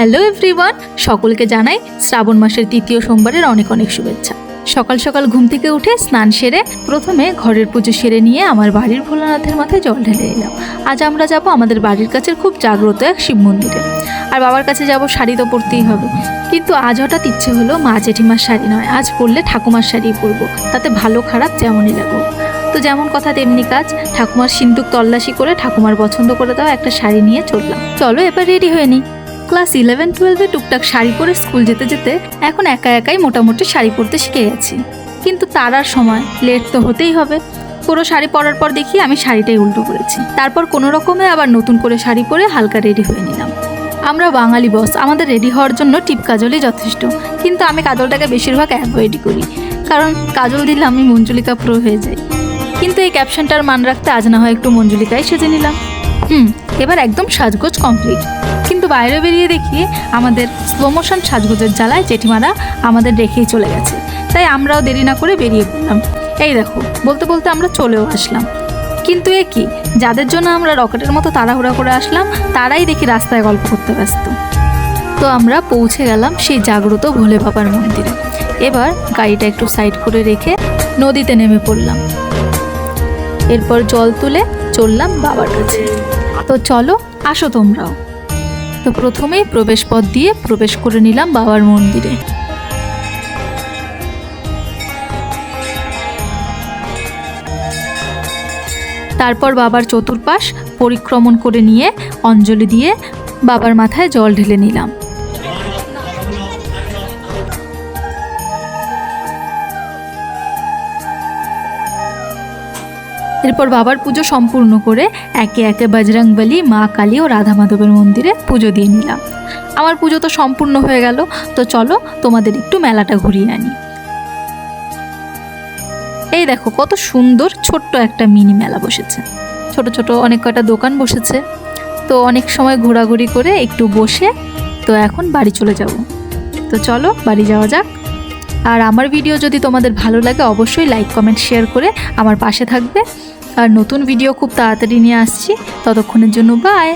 Hello everyone, সকলকে জানাই শ্রাবণ মাসের তৃতীয় সোমবারের অনেক অনেক শুভেচ্ছা। সকাল সকাল ঘুম থেকে উঠে স্নান সেরে প্রথমে ঘরের পুজো সেরে নিয়ে আমার বাড়ির ভোলানাথের মাথায় জল ঢেলে এলাম। আজ আমরা যাব আমাদের বাড়ির কাছের খুব জাগ্রত এক শিব মন্দিরে। আর বাবার কাছে যাব শাড়ি তো পরতেই হবে। কিন্তু আজ হঠাৎ ইচ্ছে হলো মা জেঠিমার শাড়ি নয়, আজ পরলে ঠাকুমার শাড়ি পরবো। তাতে ভালো খারাপ যেমনই লাগুক। তো যেমন কথা তেমনি কাজ, ঠাকুমার সিন্দুক তল্লাশি করে ঠাকুমার পছন্দ করে দেওয়া একটা শাড়ি নিয়ে চললাম। চলো এবার রেডি হয়ে নিই। ক্লাস ইলেভেন টুয়েলভে টুকটাক শাড়ি পরে স্কুল যেতে যেতে এখন একা একাই মোটামুটি শাড়ি পরতে শিখে গেছি। কিন্তু তারার সময় লেট তো হতেই হবে। পুরো শাড়ি পরার পর দেখি আমি শাড়িটাই উল্টো করেছি। তারপর কোনো রকমে আবার নতুন করে শাড়ি পরে হালকা রেডি হয়ে নিলাম। আমরা বাঙালি বস আমাদের রেডি হওয়ার জন্য টিপ কাজলই যথেষ্ট। কিন্তু আমি কাজলটাকে বেশিরভাগ অ্যাভয়েডই করি। কারণ কাজল দিলে আমি মঞ্জুলিকা প্রো হয়ে যাই। কিন্তু এই ক্যাপশনটার মান রাখতে আজ না হয় একটু মঞ্জুলিকাই সেজে নিলাম। হুম এবার একদম সাজগোজ কমপ্লিট কিন্তু বাইরে বেরিয়ে দেখি আমাদের স্লো মোশন সাজগোজের জ্বালায় জেঠিমারা আমাদের রেখেই চলে গেছে। তাই আমরাও দেরি না করে বেরিয়ে পড়লাম। এই দেখো, বলতে বলতে আমরা চলেও আসলাম। কিন্তু এ কি, যাদের জন্য আমরা রকেটের মতো তাড়াহুড়া করে আসলাম, তারাই দেখি রাস্তায় গল্প করতে ব্যস্ত। তো আমরা পৌঁছে গেলাম সেই জাগ্রত ভোলে বাবার মন্দিরে। এবার গাড়িটা একটু সাইড করে রেখে নদীতে নেমে পড়লাম। এরপর জল তুলে চললাম বাবার কাছে। তো চলো, আসো তোমরাও। তো প্রথমেই প্রবেশ পথ দিয়ে প্রবেশ করে নিলাম বাবার মন্দিরে। তারপর বাবার চতুর্পাশ পরিক্রমণ করে নিয়ে অঞ্জলি দিয়ে বাবার মাথায় জল ঢেলে নিলাম। এরপর বাবার পুজো সম্পূর্ণ করে একে একে বজরংবলী মা কালী ও রাধা মাধবের মন্দিরে পুজো দিয়ে নিলাম। আমার পুজো তো সম্পূর্ণ হয়ে গেল, তো চলো তোমাদের একটু মেলাটা ঘুরিয়ে আনি। এই দেখো কত সুন্দর ছোট্ট একটা মিনি মেলা বসেছে। ছোট ছোট অনেক কয়টা দোকান বসেছে। তো অনেক সময় ঘোরাঘুরি করে একটু বসে তো এখন বাড়ি চলে যাব। তো চলো বাড়ি যাওয়া যাক। আর আমার ভিডিও যদি তোমাদের ভালো লাগে অবশ্যই লাইক কমেন্ট শেয়ার করে আমার পাশে থাকবে। আর নতুন ভিডিও খুব তাড়াতাড়ি নিয়ে আসছি। ততক্ষণের জন্য বাই